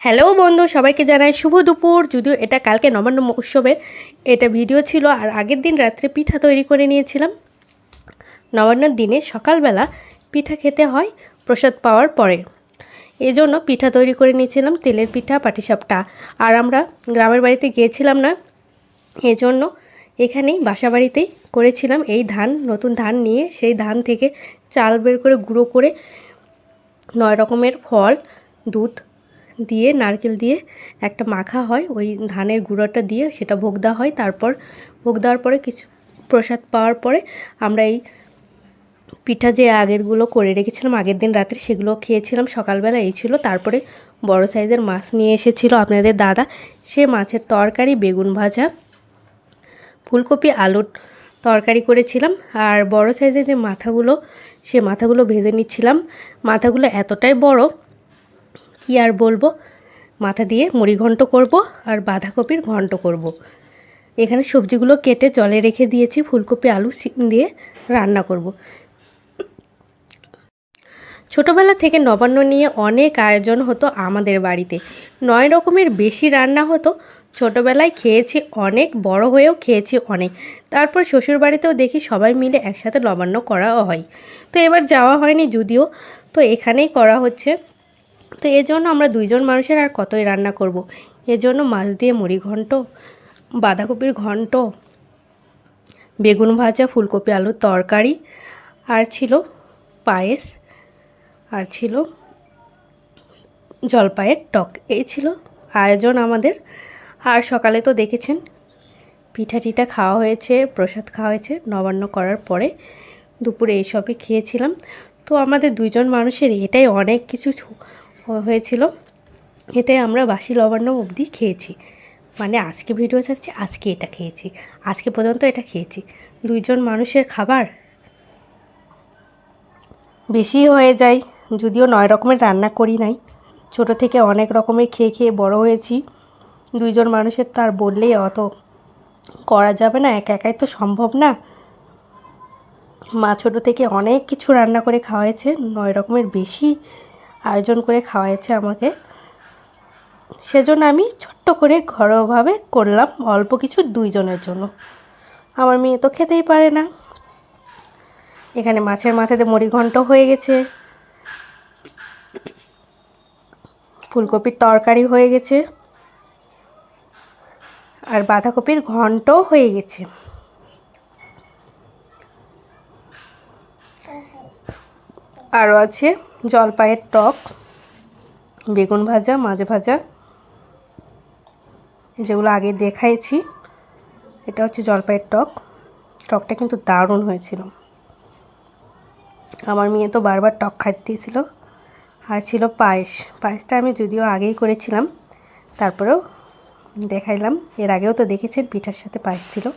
Hello বন্ধু, সবাইকে জানাই শুভ দুপুর। যদিও এটা কালকে নবান্ন উৎসবের এটা ভিডিও ছিল, আর আগের দিন রাত্রে পিঠা তৈরি করে নিয়েছিলাম। নবান্নর দিনে সকালবেলা পিঠা খেতে হয় প্রসাদ পাওয়ার পরে। এই জন্য পিঠা তৈরি করে নিয়েছিলাম, তেলের পিঠা, পাটিসাপটা। আর আমরা গ্রামের বাড়িতে গিয়েছিলাম না, এজন্য এখানেই বাসা বাড়িতেই করেছিলাম এই ধান, নতুন ধান নিয়ে। সেই ধান থেকে চাল বের করে গুঁড়ো করে নয় রকমের ফল, দুধ দিয়ে, নারকেল দিয়ে একটা মাখা হয়। ওই ধানের গুঁড়োটা দিয়ে সেটা ভোগ দেওয়া হয়। তারপর ভোগ দেওয়ার পরে কিছু প্রসাদ পাওয়ার পরে আমরা এই পিঠা যে আগেরগুলো করে রেখেছিলাম, আগের দিন রাত্রে সেগুলো খেয়েছিলাম। সকালবেলা এই ছিল। তারপরে বড় সাইজের মাছ নিয়ে এসেছিল আপনাদের দাদা। সে মাছের তরকারি, বেগুন ভাজা, ফুলকপি, আলুর তরকারি করেছিলাম। আর বড় সাইজের যে মাথাগুলো, সে মাথাগুলো ভেজে নিচ্ছিলাম। মাথাগুলো এতটাই বড় কি আর বলব? মাথা দিয়ে মুড়ি ঘন্ট করব আর বাঁধাকপির ঘন্ট করব। এখানে সবজিগুলো কেটে জলে রেখে দিয়েছি, ফুলকপি, আলু দিয়ে রান্না করব। ছোটোবেলা থেকে নবান্ন নিয়ে অনেক আয়োজন হতো আমাদের বাড়িতে। নয় রকমের বেশি রান্না হতো। ছোটোবেলায় খেয়েছি অনেক, বড় হয়েও খেয়েছি অনেক। তারপর শ্বশুর বাড়িতেও দেখি সবাই মিলে একসাথে নবান্ন করাও হয়। তো এবার যাওয়া হয়নি যদিও। তো এখানেই করা হচ্ছে। তো এজন্য আমরা দুইজন মানুষের আর কতই রান্না করব। এজন্য মাছ দিয়ে মুড়ি ঘন্ট, বাঁধাকপির ঘন্ট, বেগুন ভাজা, ফুলকপি আলুর তরকারি, আর ছিল পায়েস, আর ছিল জলপাইয়ের টক। এই ছিল আয়োজন আমাদের। আর সকালে তো দেখেছেন, পিঠা টিঠা খাওয়া হয়েছে, প্রসাদ খাওয়া হয়েছে, নবান্ন করার পরে দুপুরে এইসবই খেয়েছিলাম। তো আমাদের দুইজন মানুষের এটাই অনেক কিছু হয়েছিল। এটাই আমরা বাসি লবণ্য অবধি খেয়েছি। মানে আজকে ভিডিও ছাড়ছি, আজকে এটা খেয়েছি। আজকে পর্যন্ত এটা খেয়েছি। দুইজন মানুষের খাবার বেশি হয়ে যায়, যদিও নয় রকমের রান্না করি নাই। ছোট থেকে অনেক রকমের খেয়ে খেয়ে বড় হয়েছি। দুইজন মানুষের তো আর বললেই অত করা যাবে না, একা একাই তো সম্ভব না। মা ছোটো থেকে অনেক কিছু রান্না করে খাওয়াইছে নয় রকমের বেশি আয়োজন করে খাওয়াইছে আমাকে। সেজন্য আমি ছোট্ট করে ঘরোয়াভাবে করলাম, অল্প কিছু দুইজনের জন্য। আমার মেয়ে তো খেতেই পারে না। এখানে মাছের মাথাতে মুড়ি ঘন্ট হয়ে গেছে। ফুলকপির তরকারি হয়ে গেছে। আর বাঁধাকপির ঘন্টও হয়ে গেছে। আরও আছে। জলপাইয়ের টক, বেগুন ভাজা, মাছ ভাজা, যেগুলো আগে দেখাইছি, এটা হচ্ছে জলপাইয়ের টক। টকটা কিন্তু দারুণ হয়েছিল। আমার মেয়ে তো বারবার টক খাইতে দিয়েছিল। আর ছিল পায়েস। পায়েসটা আমি যদিও আগেই করেছিলাম, তারপরেও দেখাইলাম। এর আগেও তো দেখেছেন, পিঠার সাথে পায়েস ছিল।